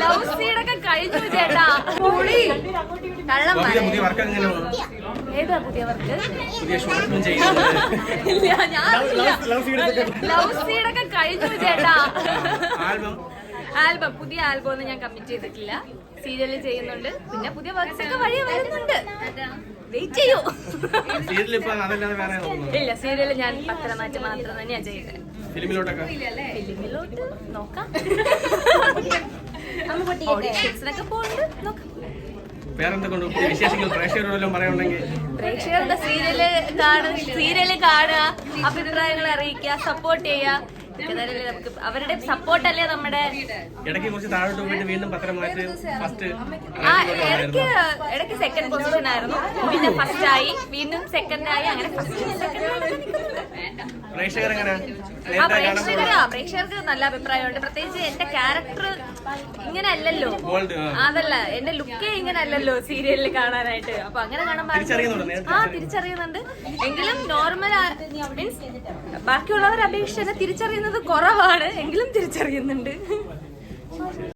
Love സീഡൊക്കെ കഴിഞ്ഞു ചേട്ടാ. പുളി. കള്ളം പുതിയ വർക്ക് എങ്ങനെ ഏതാ പുതിയ വർക്ക് ഇല്ല ഞാൻ ലവ് സീഡൊക്കെ കഴിഞ്ഞു ചേട്ടാ. ആൽബം പുതിയ ആൽബം ഒന്നും ഞാൻ കമ്മിറ്റ് ചെയ്തിട്ടില്ല. സീരിയൽ ചെയ്യുന്നുണ്ട്. പിന്നെ പുതിയ വർക്ക്സ് ഒക്കെ വഴി വരുന്നുണ്ട്. വെയിറ്റ് ചെയ്യൂ. ഇല്ല സീരിയൽ ഞാൻ പത്രമാറ്റം മാത്രം തന്നെയാ ചെയ്യുന്നത്. ഫിലിമിലോട്ടൊക്കെ ഫിലിമിലോട്ട് നോക്കാം. വേറെന്തൊക്കെ പുതിയ വിശേഷങ്ങൾ പ്രേക്ഷകരോടെല്ലാം പറയുന്നുണ്ടെങ്കിൽ പ്രേക്ഷകരുടെ സീരിയൽ കാണുക സീരിയൽ കാണുക അഭിപ്രായങ്ങൾ അറിയിക്കുക സപ്പോർട്ട് ചെയ്യുക. നമുക്ക് അവരുടെ സപ്പോർട്ട് അല്ലേ നമ്മുടെ ഇടയ്ക്ക് കുറച്ച് താഴോട്ട് പോയിട്ട് വീണ്ടും പത്രം മാറ്റി ഫസ്റ്റ് ആ ഇടയ്ക്ക് ഇടയ്ക്ക് സെക്കൻഡ് പൊസിഷൻ ആയിരുന്നു. പിന്നെ ഫസ്റ്റ് ആയി വീണ്ടും സെക്കൻഡ് ആയി അങ്ങനെ ഫസ്റ്റ് സെക്കൻഡ് പ്രേക്ഷകർ എങ്ങനെ ആ പ്രേക്ഷകർക്ക് നല്ല അഭിപ്രായമുണ്ട്. പ്രത്യേകിച്ച് എന്റെ ക്യാരക്ടർ ഇങ്ങനെ അല്ലല്ലോ അതല്ല എന്റെ ലുക്കേ ഇങ്ങനെ അല്ലല്ലോ സീരിയലിൽ കാണാനായിട്ട്. അപ്പൊ അങ്ങനെ തിരിച്ചറിയുന്നുണ്ടോ? നേരത്തെ ആ തിരിച്ചറിയുന്നുണ്ട്? എങ്കിലും നോർമൽ മീൻസ് ബാക്കിയുള്ളവരെ അപേക്ഷിച്ച് എന്നെ തിരിച്ചറിയുന്നത് കുറവാണ്. എങ്കിലും തിരിച്ചറിയുന്നുണ്ട്.